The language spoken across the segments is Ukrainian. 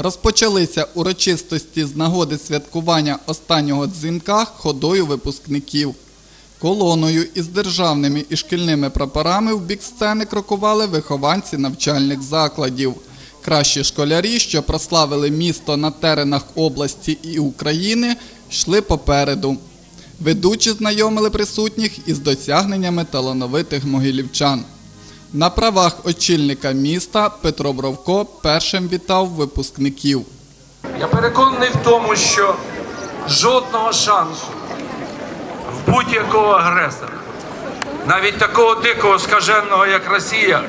Розпочалися урочистості з нагоди святкування останнього дзвінка ходою випускників. Колоною із державними і шкільними прапорами в бік сцени крокували вихованці навчальних закладів. Кращі школярі, що прославили місто на теренах області і України, йшли попереду. Ведучі знайомили присутніх із досягненнями талановитих могилівчан. На правах очільника міста Петро Бровко першим вітав випускників. Я переконаний в тому, що жодного шансу в будь-якого агресора, навіть такого дикого скаженого, як Росія,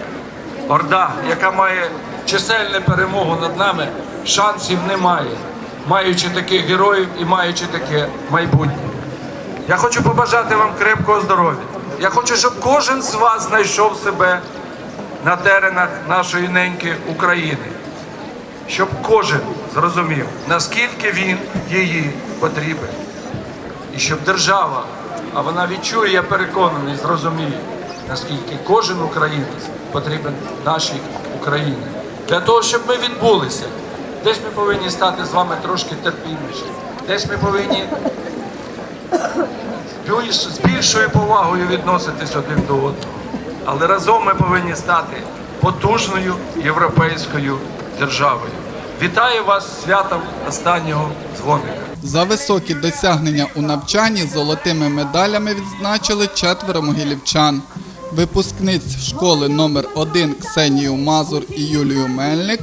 Орда, яка має чисельну перемогу над нами, шансів немає, маючи таких героїв і маючи таке майбутнє. Я хочу побажати вам крепкого здоров'я. Я хочу, щоб кожен з вас знайшов себе на теренах нашої неньки України щоб кожен зрозумів, наскільки він її потрібен. І щоб держава, а вона відчує, я переконаний, зрозуміє, наскільки кожен українець потрібен нашій Україні. Для того, щоб ми відбулися, десь ми повинні стати з вами трошки терпіміші, десь ми повинні більш- з більшою повагою відноситись один до одного. Але разом ми повинні стати потужною європейською державою. Вітаю вас святом останнього дзвоника. За високі досягнення у навчанні золотими медалями відзначили четверо могилівчан. Випускниць школи номер 1 Ксенію Мазур і Юлію Мельник,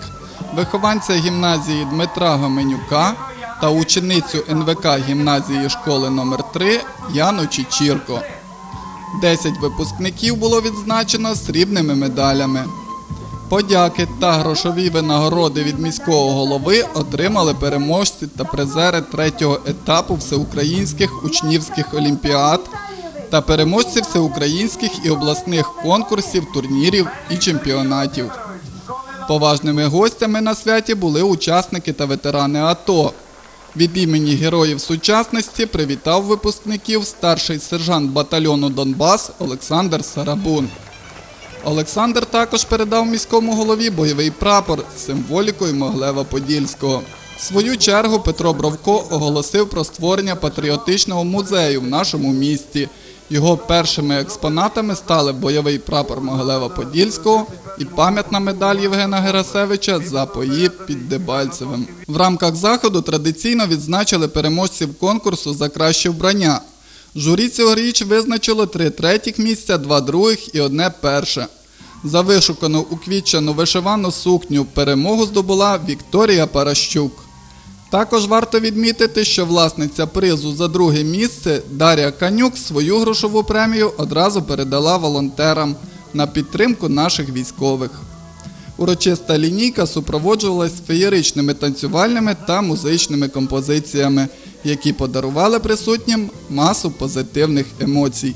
вихованця гімназії Дмитра Гоменюка та ученицю НВК гімназії школи номер 3 Яну Чичірко. Десять випускників було відзначено срібними медалями. Подяки та грошові винагороди від міського голови отримали переможці та призери третього етапу всеукраїнських учнівських олімпіад та переможці всеукраїнських і обласних конкурсів, турнірів і чемпіонатів. Поважними гостями на святі були учасники та ветерани АТО. Від імені героїв сучасності привітав випускників старший сержант батальйону Донбас Олександр Сарабун. Олександр також передав міському голові бойовий прапор з символікою Моглева Подільського. В свою чергу Петро Бровко оголосив про створення патріотичного музею в нашому місті. Його першими експонатами стали бойовий прапор Могилева Подільського і пам'ятна медаль Євгена Герасевича за пої під Дебальцевим. В рамках заходу традиційно відзначили переможців конкурсу за краще вбрання. Журі цьогоріч визначило три третіх місця, два других і одне перше. За вишукану уквітчену вишивану сукню перемогу здобула Вікторія Паращук. Також варто відмітити, що власниця призу за друге місце Дар'я Канюк свою грошову премію одразу передала волонтерам на підтримку наших військових. Урочиста лінійка супроводжувалась феєричними танцювальними та музичними композиціями, які подарували присутнім масу позитивних емоцій.